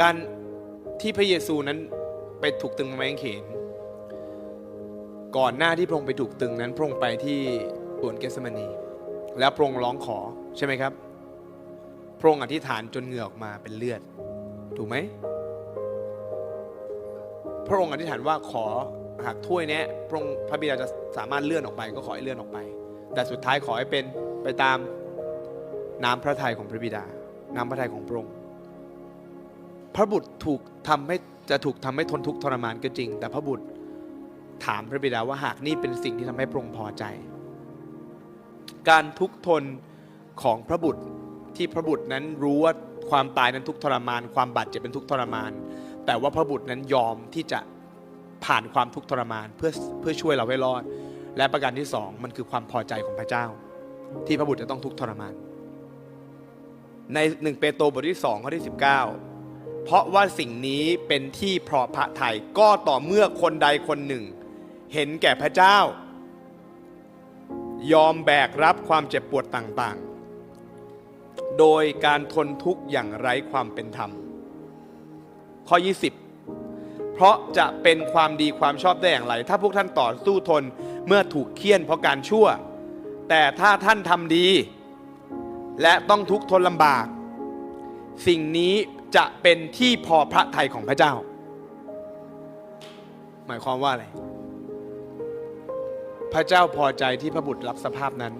การที่พระเยซูนั้นไปถูกตึงไม้กางเขน ก่อนหน้าที่พระองค์ไปถูกตึงนั้นพระองค์ไปที่สวนเกสมานี แล้วพระองค์ร้องขอใช่ไหมครับ พระองค์อธิษฐานจนเหงื่อออกมาเป็นเลือด ถูกไหม พระองค์อธิษฐานว่าขอหากถ้วยนี้พระองค์พระบิดาจะสามารถเลื่อนออกไป ก็ขอให้เลื่อนออกไป แต่สุดท้ายขอให้เป็นไปตามน้ำพระทัยของพระบิดา น้ำพระทัยของพระองค์ พระบุตรถูกทำให้จะถูกทำให้ทนทุกข์ทรมานก็จริง แต่พระบุตรถามพระบิดาว่าหากนี่เป็นสิ่งที่ทำให้พระองค์พอใจ การทุกข์ทนของพระบุตรที่พระบุตรนั้นรู้ว่าความตายนั้นทุกข์ทรมาน ความบาดเจ็บเป็นทุกข์ทรมาน แต่ว่าพระบุตรนั้นยอมที่จะผ่านความทุกข์ทรมานเพื่อเพื่อช่วยเราให้รอด และประการที่สองมันคือความพอใจของพระเจ้า ที่พระบุตรจะต้องทุกข์ทรมาน ในหนึ่งเปโตรบทที่สองข้อที่ 19 เพราะว่าสิ่งนี้เป็นที่พอพระทัยก็ต่อเมื่อคนใดคนหนึ่ง เห็นแก่พระเจ้า ยอมแบกรับความเจ็บปวดต่างๆ โดยการทนทุกข์อย่างไร้ความเป็นธรรม ข้อ 20 เพราะจะเป็นความดีความชอบได้อย่างไร ถ้าพวกท่านต่อสู้ทนเมื่อถูกเคี่ยนเพราะการชั่ว แต่ถ้าท่านทำดี และต้องทุกข์ทนลำบาก สิ่งนี้ จะเป็นที่พอพระทัยของพระเจ้า หมายความว่าอะไร พระเจ้าพอใจที่พระบุตรรับสภาพนั้น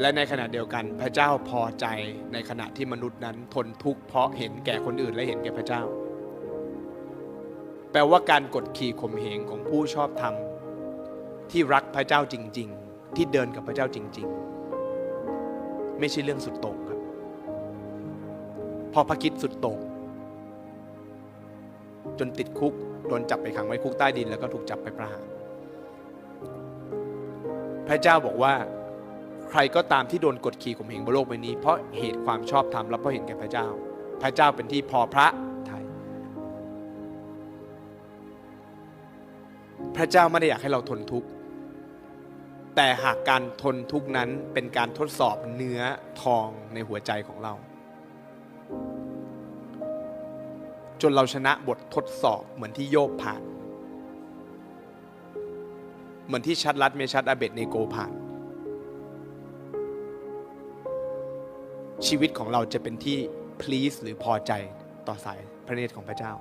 และในขณะเดียวกันพระเจ้าพอใจในขณะที่มนุษย์นั้น ทนทุกข์เพราะเห็นแก่คนอื่นและเห็นแก่พระเจ้า แปลว่าการกดขี่ข่มเหงของผู้ชอบธรรม ที่รักพระเจ้าจริง ๆ ที่เดินกับพระเจ้าจริง ๆ ไม่ใช่เรื่องสุดโต่งครับพอพระคิดสุดโต่ง จนติดคุกโดนจับไปขังไว้คุกใต้ดิน แล้วก็ถูกจับไปประหาร พระเจ้าบอกว่าใครก็ตามที่โดนกดขี่ข่มเหงบนโลกใบนี้ เพราะเหตุความชอบธรรมและเพราะเห็นแก่พระเจ้า พระเจ้าเป็นที่พอพระทัยพระเจ้าไม่ได้อยากให้เราทนทุกข์แต่หากการทนทุกข์นั้นเป็นการทดสอบเนื้อทองในหัวใจของเรา จนเราชนะบททดสอบเหมือนที่โยบผ่าน เหมือนที่ชัดรัดเมชัดอาเบตเนโกผ่าน ชีวิตของเราจะเป็นที่ please หรือพอใจต่อสายพระเนตรของพระเจ้า